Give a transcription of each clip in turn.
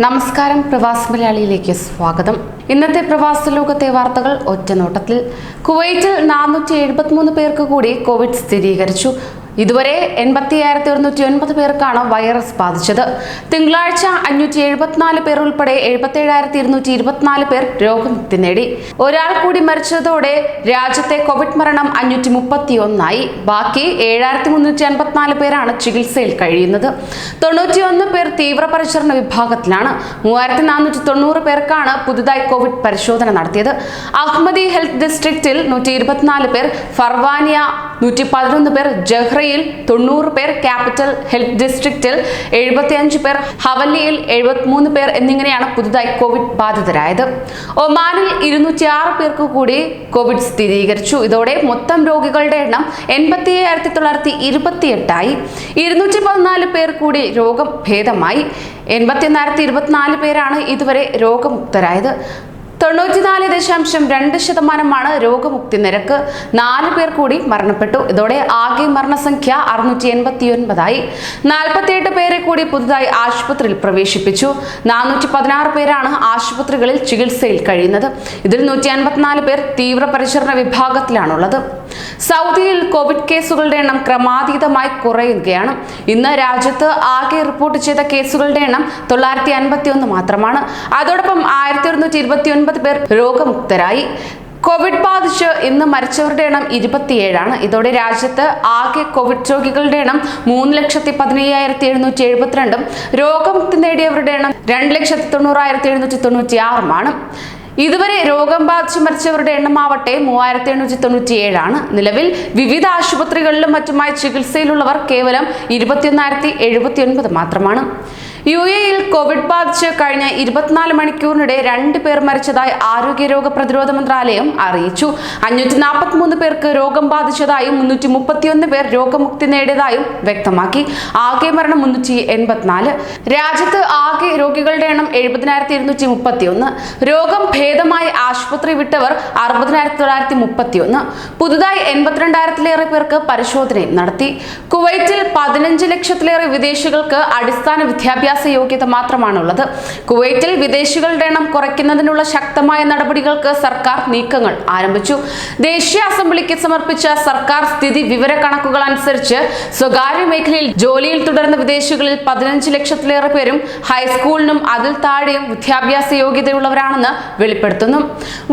നമസ്കാരം പ്രവാസ് മലയാളിയിലേക്ക് സ്വാഗതം. ഇന്നത്തെ പ്രവാസ ലോകത്തെ വാർത്തകൾ ഒറ്റനോട്ടത്തിൽ. കുവൈറ്റിൽ നാനൂറ്റി എഴുപത്തിമൂന്ന് പേർക്ക് കൂടി കോവിഡ് സ്ഥിരീകരിച്ചു. ഇതുവരെ എൺപത്തി ആയിരത്തി ഒരുന്നൂറ്റി ഒൻപത് പേർക്കാണ് വൈറസ് ബാധിച്ചത്. തിങ്കളാഴ്ച അഞ്ഞൂറ്റി എഴുപത്തിനാല് പേർ ഉൾപ്പെടെ എഴുപത്തി ഏഴായിരത്തി ഇരുന്നൂറ്റി ഇരുപത്തിനാല് പേർ രോഗമുക്തി നേടി. ഒരാൾ കൂടി മരിച്ചതോടെ രാജ്യത്തെ കോവിഡ് മരണം അഞ്ഞൂറ്റി മുപ്പത്തി ഒന്നായി ബാക്കി ഏഴായിരത്തി മുന്നൂറ്റി അൻപത്തിനാല് പേരാണ് ചികിത്സയിൽ കഴിയുന്നത്. തൊണ്ണൂറ്റിയൊന്ന് പേർ തീവ്രപരിചരണ വിഭാഗത്തിലാണ്. മൂവായിരത്തി നാനൂറ്റി തൊണ്ണൂറ് പേർക്കാണ് പുതുതായി കോവിഡ് പരിശോധന നടത്തിയത്. അഹമ്മദി ഹെൽത്ത് ഡിസ്ട്രിക്റ്റിൽ നൂറ്റി ഇരുപത്തിനാല് പേർ ഫർവാനിയ നൂറ്റി പതിനൊന്ന് പേർ ജഹ്റയിൽ തൊണ്ണൂറ് പേർ ക്യാപിറ്റൽ ഹെൽത്ത് ഡിസ്ട്രിക്റ്റിൽ എഴുപത്തിയഞ്ച് പേർ ഹവല്ലിയിൽ എഴുപത്തിമൂന്ന് പേർ എന്നിങ്ങനെയാണ് പുതുതായി കോവിഡ് ബാധിതരായത്. ഒമാനിൽ ഇരുന്നൂറ്റി ആറ് പേർക്ക് കൂടി കോവിഡ് സ്ഥിരീകരിച്ചു. ഇതോടെ മൊത്തം രോഗികളുടെ എണ്ണം എൺപത്തി അയ്യായിരത്തി തൊള്ളായിരത്തി ഇരുപത്തി എട്ടായി ഇരുന്നൂറ്റി പതിനാല് പേർ കൂടി രോഗം ഭേദമായി. എൺപത്തി ഒന്നായിരത്തി ഇരുപത്തിനാല് പേരാണ് ഇതുവരെ രോഗമുക്തരായത്. തൊണ്ണൂറ്റിനാല് ദശാംശം രണ്ട് ശതമാനമാണ് രോഗമുക്തി നിരക്ക്. നാല് പേർ കൂടി മരണപ്പെട്ടു. ഇതോടെ ആകെ മരണസംഖ്യ അറുന്നൂറ്റി എൺപത്തി ഒൻപതായി നാൽപ്പത്തിയെട്ട് പേരെ കൂടി പുതുതായി ആശുപത്രിയിൽ പ്രവേശിപ്പിച്ചു. നാനൂറ്റി പതിനാറ് പേരാണ് ആശുപത്രികളിൽ ചികിത്സയിൽ കഴിയുന്നത്. ഇതിൽ നൂറ്റി അൻപത്തിനാല് പേർ തീവ്രപരിചരണ വിഭാഗത്തിലാണുള്ളത്. സൗദിയിൽ കോവിഡ് കേസുകളുടെ എണ്ണം ക്രമാതീതമായി കുറയുകയാണ്. ഇന്ന് രാജ്യത്ത് ആകെ റിപ്പോർട്ട് ചെയ്ത കേസുകളുടെ എണ്ണം തൊള്ളായിരത്തി അൻപത്തി ഒന്ന് മാത്രമാണ്. അതോടൊപ്പം ആയിരത്തി ഒരുന്നൂറ്റി ഇരുപത്തി ഒൻപത് പേർ രോഗമുക്തരായി. കോവിഡ് ബാധിച്ച് ഇന്ന് മരിച്ചവരുടെ എണ്ണം ഇരുപത്തിയേഴാണ്. ഇതോടെ രാജ്യത്ത് ആകെ കോവിഡ് രോഗികളുടെ എണ്ണം മൂന്ന് ലക്ഷത്തി പതിനയ്യായിരത്തി എഴുന്നൂറ്റി എഴുപത്തിരണ്ടും രോഗമുക്തി നേടിയവരുടെ എണ്ണം രണ്ട് ലക്ഷത്തി തൊണ്ണൂറായിരത്തി എഴുന്നൂറ്റി തൊണ്ണൂറ്റി ആറുമാണ് ഇതുവരെ രോഗം ബാധിച്ചു മരിച്ചവരുടെ എണ്ണമാവട്ടെ മൂവായിരത്തി എണ്ണൂറ്റി തൊണ്ണൂറ്റി ഏഴാണ് നിലവിൽ വിവിധ ആശുപത്രികളിലും മറ്റുമായി ചികിത്സയിലുള്ളവർ കേവലം ഇരുപത്തിയൊന്നായിരത്തി എഴുപത്തി ഒൻപത് മാത്രമാണ്. യു എയിൽ കോവിഡ് ബാധിച്ച് കഴിഞ്ഞ ഇരുപത്തിനാല് മണിക്കൂറിനിടെ രണ്ട് പേർ മരിച്ചതായി ആരോഗ്യരോഗ പ്രതിരോധ മന്ത്രാലയം അറിയിച്ചു. അഞ്ഞൂറ്റി നാൽപ്പത്തി മൂന്ന് പേർക്ക് രോഗം ബാധിച്ചതായും മുന്നൂറ്റി മുപ്പത്തിയൊന്ന് പേർ രോഗമുക്തി നേടിയതായും വ്യക്തമാക്കി. ആകെ മരണം മുന്നൂറ്റി എൺപത്തിനാല് രാജ്യത്ത് ആകെ രോഗികളുടെ എണ്ണം എഴുപതിനായിരത്തി ഇരുന്നൂറ്റി മുപ്പത്തിയൊന്ന് രോഗം ഭേദമായി ആശുപത്രി വിട്ടവർ അറുപതിനായിരത്തി തൊള്ളായിരത്തി മുപ്പത്തിയൊന്ന് പുതുതായി എൺപത്തിരണ്ടായിരത്തിലേറെ പേർക്ക് പരിശോധനയും നടത്തി. കുവൈറ്റിൽ പതിനഞ്ച് ലക്ഷത്തിലേറെ വിദേശികൾക്ക് അടിസ്ഥാന വിദ്യാഭ്യാസ യോഗ്യത മാത്രമാണുള്ളത്. കുവൈറ്റിൽ വിദേശികളുടെ എണ്ണം കുറയ്ക്കുന്നതിനുള്ള ശക്തമായ നടപടികൾക്ക് സർക്കാർ നീക്കങ്ങൾ ആരംഭിച്ചു. ദേശീയ അസംബ്ലിക്ക് സമർപ്പിച്ച സർക്കാർ സ്ഥിതി വിവര കണക്കുകൾ അനുസരിച്ച് സ്വകാര്യ മേഖലയിൽ ജോലിയിൽ തുടരുന്ന വിദേശികളിൽ പതിനഞ്ച് ലക്ഷത്തിലേറെ പേരും ഹൈസ്കൂളിനും അതിൽ താഴെയും വിദ്യാഭ്യാസ യോഗ്യതയുള്ളവരാണെന്ന് വെളിപ്പെടുത്തുന്നു.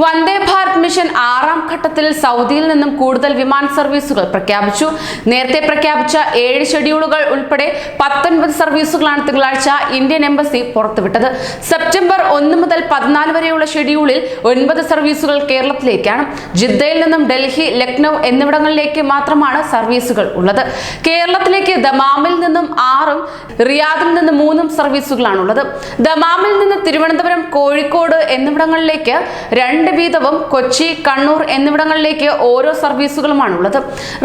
വന്ദേ ഭാരത് മിഷൻ ആറാം ഘട്ടത്തിൽ സൗദിയിൽ നിന്നും കൂടുതൽ വിമാന സർവീസുകൾ പ്രഖ്യാപിച്ചു. നേരത്തെ പ്രഖ്യാപിച്ച ഏഴ് ഷെഡ്യൂളുകൾ ഉൾപ്പെടെ പത്തൊൻപത് സർവീസുകളാണ് തിങ്കളാഴ്ച ഇന്ത്യൻ എംബസി പുറത്തുവിട്ടത്. സെപ്റ്റംബർ ഒന്ന് മുതൽ പതിനാല് വരെയുള്ള ഷെഡ്യൂളിൽ ഒൻപത് സർവീസുകൾ കേരളത്തിലേക്കാണ്. ജിദ്ദയിൽ നിന്നും ഡൽഹി ലക്നൗ എന്നിവിടങ്ങളിലേക്ക് മാത്രമാണ് സർവീസുകൾ ഉള്ളത്. കേരളത്തിലേക്ക് ദമാമിൽ നിന്നും ആറും റിയാദിൽ നിന്ന് മൂന്നും സർവീസുകളാണുള്ളത് ദമാമിൽ നിന്ന് തിരുവനന്തപുരം കോഴിക്കോട് എന്നിവിടങ്ങളിലേക്ക് രണ്ട് വീതവും കൊച്ചി കണ്ണൂർ എന്നിവിടങ്ങളിലേക്ക് ഓരോ സർവീസുകളുമാണുള്ളത്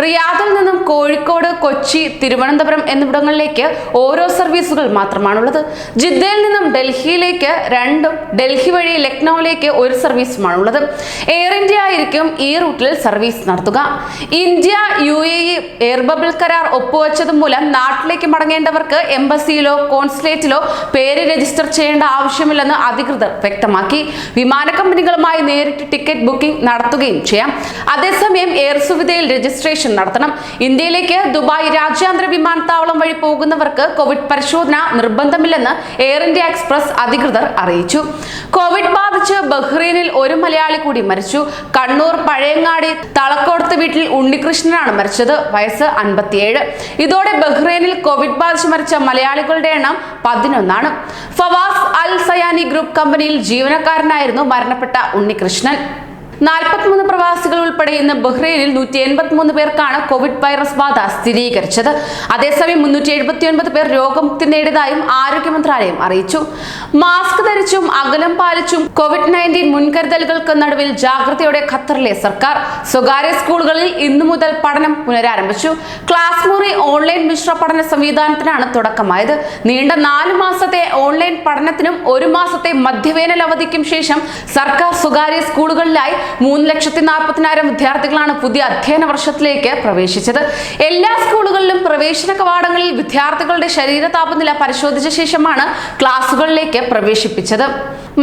റിയാദിൽ നിന്നും കോഴിക്കോട് കൊച്ചി തിരുവനന്തപുരം എന്നിവിടങ്ങളിലേക്ക് ഓരോ സർവീസുകൾ മാത്രമാണുള്ളത് ജിദ്ദയിൽ നിന്നും ഡൽഹിയിലേക്ക് രണ്ടും ഡൽഹി വഴി ലക്നൌവിലേക്ക് ഒരു സർവീസുമാണുള്ളത്. എയർ ഇന്ത്യ ആയിരിക്കും ഈ റൂട്ടിൽ സർവീസ് നടത്തുക. India U A E air bubble കരാർ ഒപ്പുവെച്ചത് മൂലം നാട്ടിലേക്ക് മടങ്ങേണ്ടവർക്ക് എംബസിയിലോ കോൺസുലേറ്റിലോ പേര് രജിസ്റ്റർ ചെയ്യേണ്ട ആവശ്യമില്ലെന്ന് അധികൃതർ വ്യക്തമാക്കി. വിമാന കമ്പനികളുമായി നേരിട്ട് ടിക്കറ്റ് ബുക്കിംഗ് നടത്തുകയും ചെയ്യാം. അതേസമയം എയർ സുവിധയിൽ രജിസ്ട്രേഷൻ നടത്തണം. ഇന്ത്യയിലേക്ക് ദുബായ് രാജ്യാന്തര വിമാനത്താവളം വഴി പോകുന്നവർക്ക് കോവിഡ് പരിശോധന നിർബന്ധമില്ലെന്ന് എയർ ഇന്ത്യ എക്സ്പ്രസ് അധികൃതർ അറിയിച്ചു. കോവിഡ് ബാധിച്ച് ബഹ്റൈനിൽ ഒരു മലയാളി കൂടി മരിച്ചു. കണ്ണൂർ പഴയങ്ങാടി തളക്കോടത്ത് വീട്ടിൽ ഉണ്ണികൃഷ്ണനാണ് മരിച്ചത്. വയസ്സ് അൻപത്തിയേഴ്. ഇതോടെ ബഹ്റൈനിൽ കോവിഡ് ബാധിച്ച് മരിച്ച മലയാളികളുടെ എണ്ണം പതിനൊന്നാണ്. ഫവാസ് അൽ സയാനി ഗ്രൂപ്പ് കമ്പനിയിൽ ജീവനക്കാരനായിരുന്നു മരണപ്പെട്ട ഉണ്ണികൃഷ്ണൻ. നാൽപ്പത്തിമൂന്ന് പ്രവാസികൾ ഉൾപ്പെടെ ഇന്ന് ബഹ്റൈനിൽ നൂറ്റി എൺപത്തിമൂന്ന് പേർക്കാണ് കോവിഡ് വൈറസ് ബാധ സ്ഥിരീകരിച്ചത്. അതേസമയം മുന്നൂറ്റി എഴുപത്തിയൊൻപത് പേർ രോഗമുക്തി നേടിയതായും ആരോഗ്യ മന്ത്രാലയം അറിയിച്ചു. മാസ്ക് ധരിച്ചും അകലം പാലിച്ചും കോവിഡ് നയന്റീൻ മുൻകരുതലുകൾക്ക് നടുവിൽ ജാഗ്രതയോടെ ഖത്തറിലെ സർക്കാർ സ്വകാര്യ സ്കൂളുകളിൽ ഇന്നു മുതൽ പഠനം പുനരാരംഭിച്ചു. ക്ലാസ് മുറി ഓൺലൈൻ മിശ്ര പഠന സംവിധാനത്തിനാണ് തുടക്കമായത്. നീണ്ട നാല് മാസത്തെ ഓൺലൈൻ പഠനത്തിനും ഒരു മാസത്തെ മധ്യവേനൽ അവധിക്കും ശേഷം സർക്കാർ സ്വകാര്യ സ്കൂളുകളിലായി മൂന്ന് ലക്ഷത്തി നാൽപ്പത്തിനായിരം വിദ്യാർത്ഥികളാണ് പുതിയ അധ്യയന വർഷത്തിലേക്ക് പ്രവേശിച്ചത്. എല്ലാ സ്കൂളുകളിലും പ്രവേശന കവാടങ്ങളിൽ വിദ്യാർത്ഥികളുടെ ശരീര താപനില പരിശോധിച്ച ശേഷമാണ് ക്ലാസുകളിലേക്ക് പ്രവേശിപ്പിച്ചത്.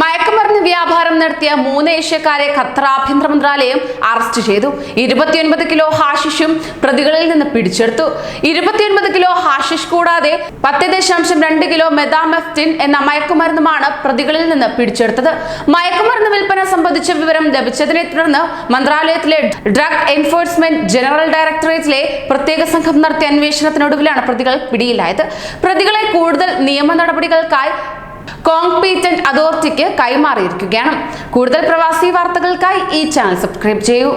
മയക്കുമരുന്ന് വ്യാപാരം നടത്തിയ മൂന്ന് ഏഷ്യക്കാരെ ഖത്തർ ആഭ്യന്തര മന്ത്രാലയം അറസ്റ്റ് ചെയ്തു. ഇരുപത്തിയൊൻപത് കിലോ ഹാഷിഷും പ്രതികളിൽ നിന്ന് പിടിച്ചെടുത്തു. ഇരുപത്തിയൊൻപത് കിലോ ഹാഷിഷ് കൂടാതെ പത്ത് ദശാംശം രണ്ട് കിലോ മെതാമെഫ്റ്റിൻ എന്ന മയക്കുമരുന്നുമാണ് പ്രതികളിൽ നിന്ന് പിടിച്ചെടുത്തത്. മയക്കുമരുന്ന് വിൽപ്പന സംബന്ധിച്ച വിവരം ലഭിച്ചതിനെ തുടർന്ന് മന്ത്രാലയത്തിലെ ഡ്രഗ് എൻഫോഴ്സ്മെന്റ് ജനറൽ ഡയറക്ടറേറ്റിലെ പ്രത്യേക സംഘം നടത്തിയ അന്വേഷണത്തിനൊടുവിലാണ് പ്രതികൾ പിടിയിലായത്. പ്രതികളെ കൂടുതൽ നിയമ നടപടികൾക്കായി കോങ്പീറ്റന്റ് അതോറിറ്റിക്ക് കൈമാറിയിരിക്കുകയാണ്. കൂടുതൽ പ്രവാസി വാർത്തകൾക്കായി ഈ ചാനൽ സബ്സ്ക്രൈബ് ചെയ്യൂ.